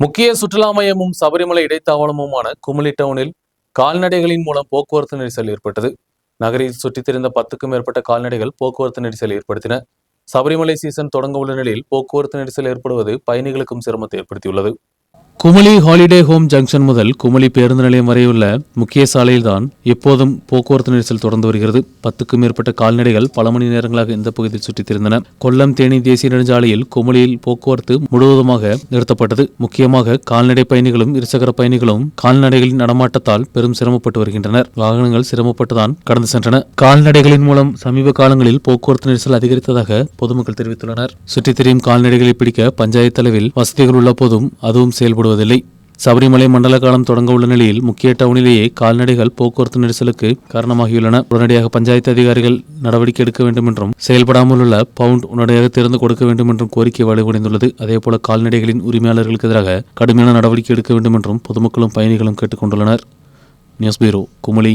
முக்கிய சுற்றுலா மையமும் சபரிமலை இடைத்தாவளமுமான குமுளி டவுனில் கால்நடைகளின் மூலம் போக்குவரத்து நெரிசல் ஏற்பட்டது. நகரில் சுற்றித் திரிந்த பத்துக்கும் மேற்பட்ட கால்நடைகள் போக்குவரத்து நெரிசல் ஏற்படுத்தின. சபரிமலை சீசன் தொடங்க உள்ள நிலையில் போக்குவரத்து நெரிசல் ஏற்படுவது பயணிகளுக்கும் சிரமத்தை ஏற்படுத்தியுள்ளது. குமளி ஹாலிடே ஹோம் ஜங்ஷன் முதல் குமளி பேருந்து நிலையம் வரையுள்ள முக்கிய சாலையில்தான் எப்போதும் போக்குவரத்து நெரிசல் தொடர்ந்து வருகிறது. பத்துக்கும் மேற்பட்ட கால்நடைகள் பல மணி நேரங்களாக இந்த பகுதியில் சுற்றித் திரிந்தன. கொல்லம் தேனி தேசிய நெடுஞ்சாலையில் குமளியில் போக்குவரத்து முழுவதுமாக நிறுத்தப்பட்டது. முக்கியமாக கால்நடை பயணிகளும் இருசக்கர பயணிகளும் கால்நடைகளின் நடமாட்டத்தால் பெரும் சிரமப்பட்டு வருகின்றனர். வாகனங்கள் சிரமப்பட்டுதான் கடந்து சென்றன. கால்நடைகளின் மூலம் சமீப காலங்களில் போக்குவரத்து நெரிசல் அதிகரித்ததாக பொதுமக்கள் தெரிவித்துள்ளனர். சுற்றித் திரியும் கால்நடைகளை பிடிக்க பஞ்சாயத்து அளவில் வசதிகள் உள்ள போதும் அதுவும் செயல்படும் செயல்படுவதில்லை சபரிமலை மண்டல காலம் தொடங்க உள்ள நிலையில் முக்கிய டவுனிலேயே கால்நடைகள் போக்குவரத்து நெரிசலுக்கு காரணமாகியுள்ளன. உடனடியாக பஞ்சாயத்து அதிகாரிகள் நடவடிக்கை எடுக்க வேண்டும் என்றும் செயல்படாமல் உள்ள பவுண்ட் உடனடியாக திறந்து கொடுக்க வேண்டும் என்றும் கோரிக்கை வலுவடைந்துள்ளது. அதேபோல கால்நடைகளின் உரிமையாளர்களுக்கு எதிராக கடுமையான நடவடிக்கை எடுக்க வேண்டும் என்றும் பொதுமக்களும் பயணிகளும் கேட்டுக்கொண்டுள்ளனர். நியூஸ் பீரோ குமுளி.